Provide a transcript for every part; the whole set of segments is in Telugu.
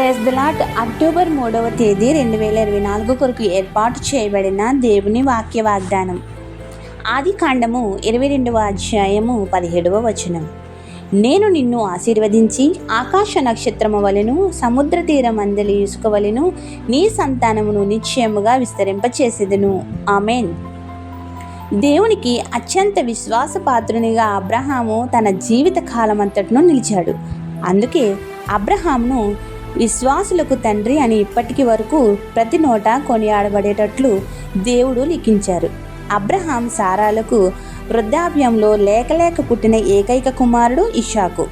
ప్రెస్ ద లాట్ అక్టోబర్ మూడవ తేదీ రెండు వేల ఇరవై నాలుగు కొరకు ఏర్పాటు చేయబడిన దేవుని వాక్య వాగ్దానం. ఆది కాండము ఇరవై రెండవ అధ్యాయము పదిహేడవ వచనం. నేను నిన్ను ఆశీర్వదించి ఆకాశ నక్షత్రము వలెను సముద్ర తీరం అందలి ఇసుక వలెను నీ సంతానమును నిశ్చయముగా విస్తరింపచేసేదను. ఆమెన్. దేవునికి అత్యంత విశ్వాసపాత్రునిగా అబ్రహాము తన జీవిత కాలమంతటను నిలిచాడు. అందుకే అబ్రహాంను విశ్వాసులకు తండ్రి అని ఇప్పటికి వరకు ప్రతి నోట కొనియాడబడేటట్లు దేవుడు లిఖించారు. అబ్రహాం సారాలకు వృద్ధాప్యంలో లేకలేక పుట్టిన ఏకైక కుమారుడు ఇషాకు.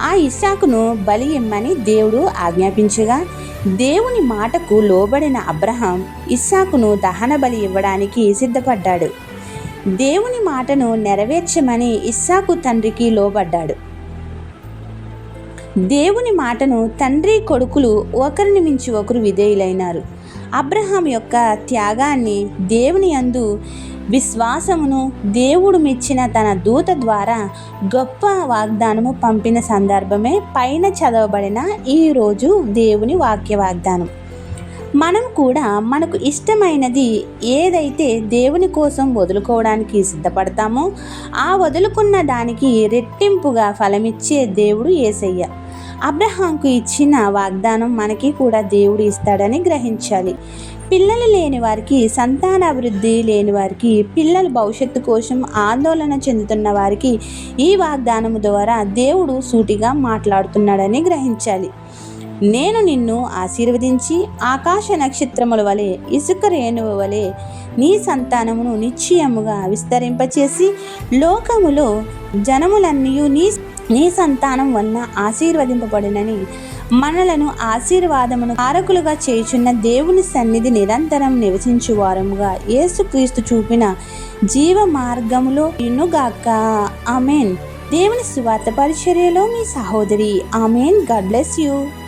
ఆ ఇషాకును బలి ఇమ్మని దేవుడు ఆజ్ఞాపించగా దేవుని మాటకు లోబడిన అబ్రహాం ఇస్సాకును దహన బలి ఇవ్వడానికి సిద్ధపడ్డాడు. దేవుని మాటను నెరవేర్చమని ఇస్సాకు తండ్రికి లోబడ్డాడు. దేవుని మాటను తండ్రి కొడుకులు ఒకరిని మించి ఒకరు విధేయులైనారు. అబ్రహాం యొక్క త్యాగాన్ని దేవుని యందు విశ్వాసమును దేవుడు మెచ్చిన తన దూత ద్వారా గొప్ప వాగ్దానము పంపిన సందర్భమే పైన చదవబడిన ఈరోజు దేవుని వాక్య వాగ్దానం. మనం కూడా మనకు ఇష్టమైనది ఏదైతే దేవుని కోసం వదులుకోవడానికి సిద్ధపడతామో ఆ వదులుకున్న దానికి రెట్టింపుగా ఫలమిచ్చే దేవుడు ఏసయ్య. అబ్రహాంకు ఇచ్చిన వాగ్దానం మనకి కూడా దేవుడు ఇస్తాడని గ్రహించాలి. పిల్లలు లేని వారికి సంతానాభివృద్ధి లేని వారికి పిల్లల భవిష్యత్తు కోసం ఆందోళన చెందుతున్న వారికి ఈ వాగ్దానము ద్వారా దేవుడు సూటిగా మాట్లాడుతున్నాడని గ్రహించాలి. నేను నిన్ను ఆశీర్వదించి ఆకాశ నక్షత్రముల వలె ఇసుక రేణువు వలె నీ సంతానమును నిశ్చయముగా విస్తరింపచేసి లోకములో జనములన్నీ నీ నీ సంతానం వలన ఆశీర్వదింపబడినని మనలను ఆశీర్వాదమును కారకులుగా చేయుచున్న దేవుని సన్నిధి నిరంతరం నివసించువారముగా యేసుక్రీస్తు చూపిన జీవ మార్గములో ఇనుగాక. ఆమెన్. దేవుని సువార్త పరిచర్యలో మీ సహోదరి. ఆమెన్. God bless you.